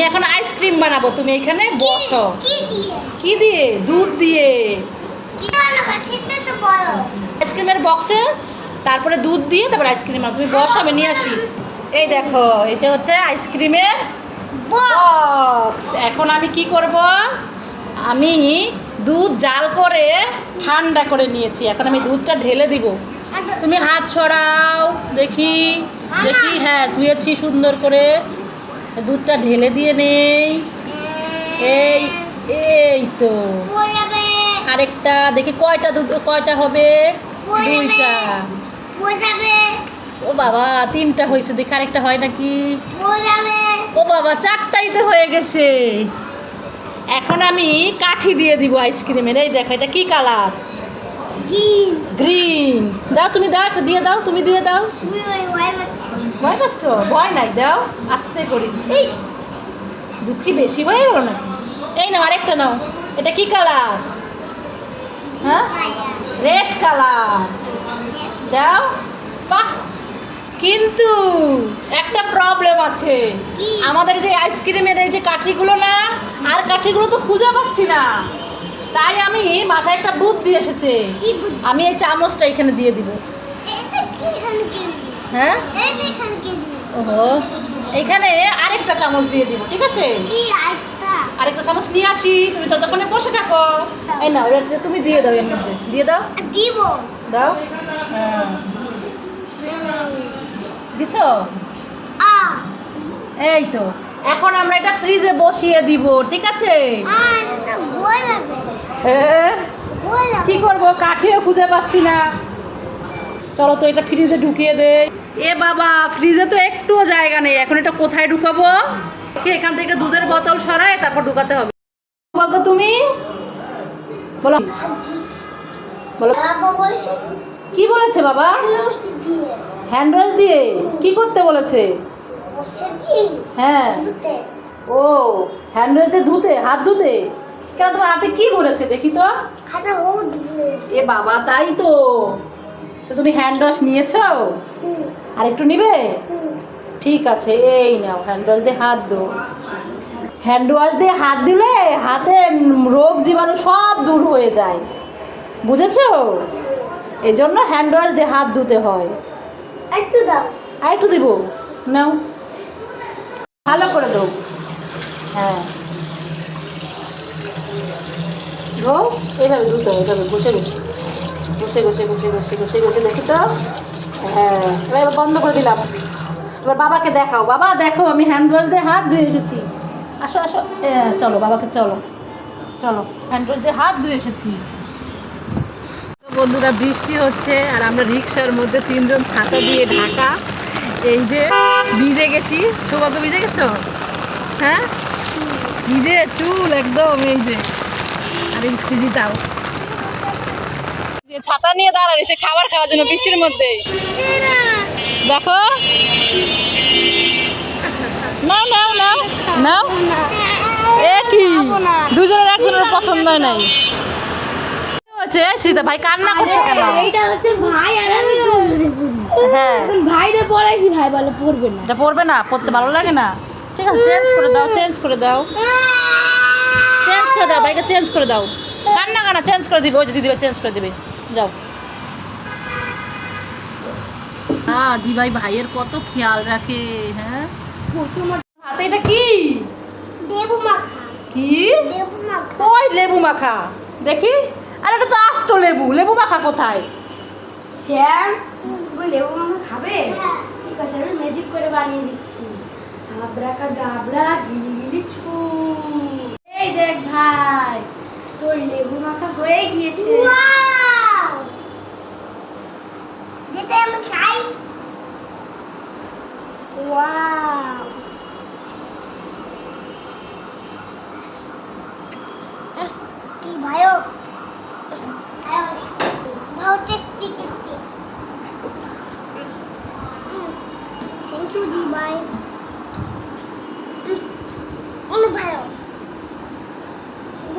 আমি এখন আইসক্রিম বানাবো তুমি এখানে বসো। কি দিয়ে? দুধ দিয়ে। আইসক্রিমের বক্সে তারপরে দুধ দিয়ে তারপর আইসক্রিম বানাবো। তুমি বসো আমি নিয়ে আসি। এই দেখো এটা হচ্ছে আইসক্রিমের বক্স এখন আমি কি করব? আমি দুধ জাল করে ঠান্ডা করে নিয়েছি। এখন আমি দুধটা ঢেলে দিব। তুমি হাত ছড়াও দেখি। দেখি হ্যাঁ ধুয়েছি সুন্দর করে। দুধটা ঢেলে দিয়ে নেই। এই এই তো। আরেকটা দেখি কয়টা দুধ কয়টা হবে? দুইটা। ও বাবা তিনটা হয়েছে দেখি আরেকটা হয় নাকি? ও বাবা চারটাই তো হয়ে গেছে। এখন আমি কাঠি দিয়ে দিব আইসক্রিমের। এই দেখো এটা কি কালার? গ্রিন দাও তুমি দাও একটা দিয়ে দাও তুমি দিয়ে দাও। ভয় পাচ্ছ ভয় নাই দাও আস্তে করি এই দুধ কি বেশি হয়ে গেল নাকি? এই নাও আরেকটা নাও। এটা কি কালার? হ্যাঁ? Red colour. দাও। বাহ! কিন্তু একটা প্রবলেম আছে। আমাদের যে আইসক্রিমের এই যে কাঠিগুলো না আর কাঠিগুলো তো খুঁজে পাচ্ছি না। তাই আমি মাথায় একটা বুদ্ধ দিয়ে এসেছে আমি এই চামচটা এখানে দিয়ে দিব। হ্যাঁ? ওহো। এখানে আরেকটা চামচ দিয়ে দিব ঠিক আছে? আরেকটা? চামচ নিয়ে আসি তুমি ততক্ষণে বসে থাকো। এই না ওটা তুমি দিয়ে দাও এর মধ্যে। দিয়ে দাও। দিব। দাও। হ্যাঁ। দিছো? এই তো এখন আমরা এটা ফ্রিজে বসিয়ে দিব ঠিক আছে? হ্যাঁ কি করব? কাঠিও খুঁজে পাচ্ছি না। চলো তো এটা ফ্রিজে ঢুকিয়ে দে এ বাবা ফ্রিজে তো একটুও জায়গা নেই। এখন এটা কোথায় ঢুকাবো? এখান থেকে দুধের বোতল সরায় তারপর ঢুকাতে হবে। তুমি। বলো। বলো। কি বলেছে বাবা? হ্যান্ড ওয়াশ দিয়ে? কি করতে বলেছে? হ্যাঁ। ও হ্যান্ড ওয়াশ দিয়ে ধুতে হাত ধুতে? কেন তোমার হাতে কি বলেছে দেখি তো? খাতা এ বাবা তাই তো। তো তুমি হ্যান্ড ওয়াশ নিয়েছো? আর একটু নিবে? ঠিক আছে এই নাও হ্যান্ড ওয়াশ দিয়ে হাত দো হ্যান্ড ওয়াশ দিয়ে হাত দিলে হাতে রোগ জীবাণু সব দূর হয়ে যায়। বুঝেছ? এই জন্য হ্যান্ড ওয়াশ দিয়ে হাত ধুতে হয়। একটু দাও। আর একটু দিব। নাও। ভালো করে দাও হ্যাঁ। ধো এইভাবে ধুতে হবে, এইভাবে, বসে বসে। বসে বসে বসে বসে বসে বসে দেখি তো। হ্যাঁ এবার বন্ধ করে দিলাম। এবার বাবাকে দেখাও। বাবা, দেখো, আমি হ্যান্ড ওয়াশ দিয়ে হাত ধুয়ে এসেছি। আসো আসো। চলো, বাবাকে, চলো। চলো হ্যান্ড ওয়াশ দিয়ে হাত ধুয়ে এসেছি। বন্ধুরা, বৃষ্টি হচ্ছে, আর আমরা রিক্সার মধ্যে তিনজন ছাতা দিয়ে ঢাকা, এই যে ভিজে গেছি। সৌভাগ্য ভিজে গেছো? হ্যাঁ? ভিজে চুল একদম এই যে। আর এই সৃজিতাও। যে ছাতা নিয়ে দাঁড়া রয়েছে খাবার খাওয়ার জন্য বৃষ্টির মধ্যে। দেখো। নাও নাও নাও নাও। এ কি? দুজনের একজনের পছন্দ হয় নাই। কি হচ্ছে সীতা ভাই কান্না করছে কেন? এইটা হচ্ছে ভাই আর আমি হ্যাঁ। ভাইরে পড়াইছি ভাই বলে পড়বে না। এটা পড়বে না পড়তে ভালো লাগে না? ঠিক আছে চেঞ্জ করে দাও চেঞ্জ করে দাও। চেঞ্জ করে দাও ভাইকে চেঞ্জ করে দাও। কান্না কান্না চেঞ্জ করে দিবে ওই যে দিদিভাই চেঞ্জ করে দিবে। যাও। হ্যাঁ দিভাই ভাইয়ের কত খেয়াল রাখে হ্যাঁ? হাতে এটা কি? দেবু মাখা। কি? দেবু মাখা। ওই লেবু মাখা। দেখি। আর এটা তো আস্ত লেবু। লেবু মাখা কোথায়? শ্যাম তুমি লেবু মাখা খাবে? ঠিক আছে আমি ম্যাজিক করে বানিয়ে দিচ্ছি। আবরাকা গাবরা গিলি গিলি ছু এই দেখ ভাই তোর লেবু মাখা হয়ে গিয়েছে।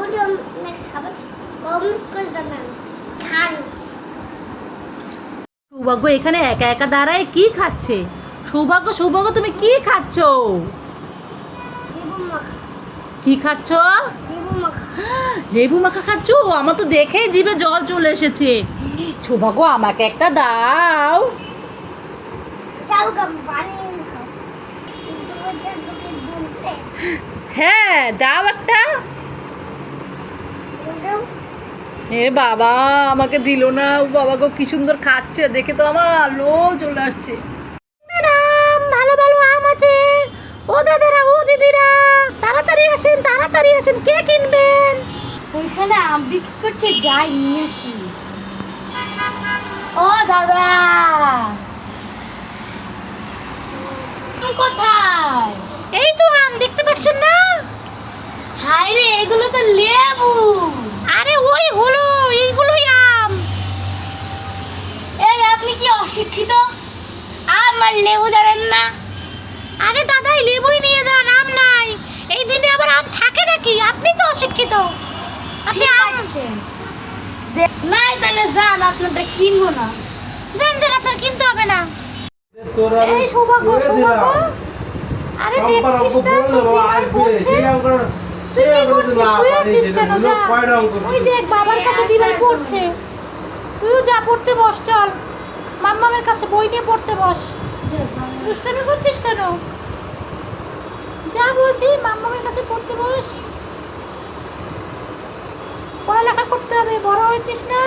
বলি অনেক খাবার কম করে জানান খান। সৌভাগ্য এখানে একা একা দাঁড়ায় কি খাচ্ছে? সৌভাগ্য সৌভাগ্য তুমি কি খাচ্ছ? কি খাচ্ছ? লেবু মাখা। খাচ্ছ? আমার তো দেখেই জিভে জল চলে এসেছে। সৌভাগ্য আমাকে একটা দাও। হ্যাঁ দাও একটা কিন্তু এ বাবা আমাকে দিল না। ও বাবা গো কি সুন্দর খাচ্ছে। দেখে তো আমার আলো চলে আসছে। ম্যাডাম ভালো ভালো আম আছে। ও দাদারা ও দিদিরা তাড়াতাড়ি আসেন তাড়াতাড়ি আসেন কে কিনবেন? ওইখানে আম বিক্রি করছে যাই নিয়ে আসি। ও দাদা। কোথায়? এই তো আম দেখতে পাচ্ছেন না? হাই রে এগুলো তো লেবু আরে ওই হলো এইগুলোই আম এই আপনি কি অশিক্ষিত আমার লেবু জানেন না আরে দাদা এই লেবুই নিয়ে যান আম নাই এই দিনে আবার আম থাকে নাকি আপনি তো অশিক্ষিত নাই তাহলে যান আপনাদের কিনবো না। যান যান আপনার কিনতে হবে না। এই সৌভাগ্য সৌভাগ্য। আরে দেখছিস না তোর আসবে। পড়ছে তুই কি করছিস? শুয়ে আছিস কেন? যা। ওই দেখ বাবার কাছে দিদিভাই পড়ছে। তুইও যা পড়তে বস চল। মাম্মামের কাছে বই নিয়ে পড়তে বস। দুষ্টামি করছিস কেন? যা বলছি মাম্মামের কাছে পড়তে বস পড়ালেখা করতে হয়েছিস না?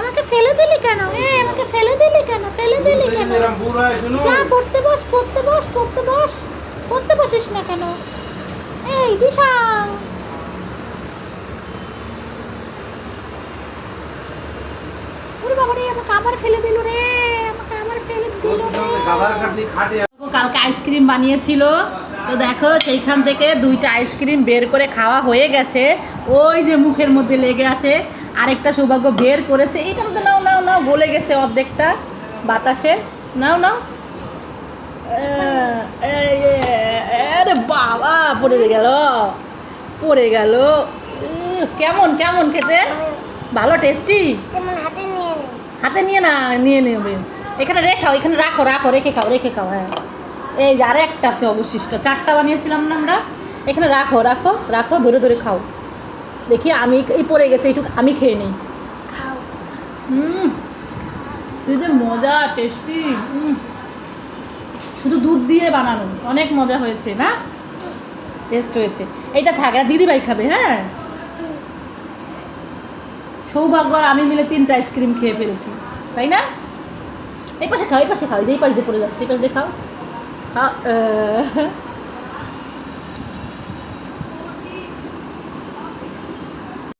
আমাকে ফেলে দিলি কেন? এ আমাকে ফেলে দিলি কেন? ফেলে দিলি কেন? হয়। যা পড়তে বস পড়তে বস পড়তে বস। পড়তে বসিস না কেন? এই দিশাং! ওরে বাবা রে আমাকে আবার ফেলে দিল রে আমাকে আবার ফেলে দিল কালকে আইসক্রিম বানিয়েছিল। তো দেখো সেইখান থেকে দুইটা আইসক্রিম বের করে খাওয়া হয়ে গেছে। ওই যে মুখের মধ্যে লেগে আছে। আরেকটা সৌভাগ্য বের করেছে। এইটা মধ্যে নাও নাও নাও গলে গেছে অর্ধেকটা বাতাসে। নাও নাও। আরে বাবা পড়ে গেল পড়ে গেল। কেমন কেমন খেতে? ভালো টেস্টি হাতে নিয়ে হাতে নিয়ে না নিয়ে নেবে। এখানে রেখাও এখানে রাখো রাখো রেখে খাও রেখে খাও হ্যাঁ। এই যে আরে একটা আছে অবশিষ্ট চারটা বানিয়েছিলাম না আমরা? এখানে রাখো রাখো রাখো ধরে ধরে খাও। দেখি আমি এই পড়ে গেছে এইটুকু আমি খেয়ে নিই। খাও। হুম এই যে মজা টেস্টি শুধু দুধ দিয়ে বানানো অনেক মজা হয়েছে না? টেস্ট হয়েছে। এইটা থাক আর দিদিভাই খাবে হ্যাঁ? সৌভাগ্য আর আমি মিলে তিনটা আইসক্রিম খেয়ে ফেলেছি তাই না? এই পাশে খাও এই পাশে খাও এই যে এই পাশ দিয়ে পড়ে যাচ্ছে এই পাশ দিয়ে খাও। খাও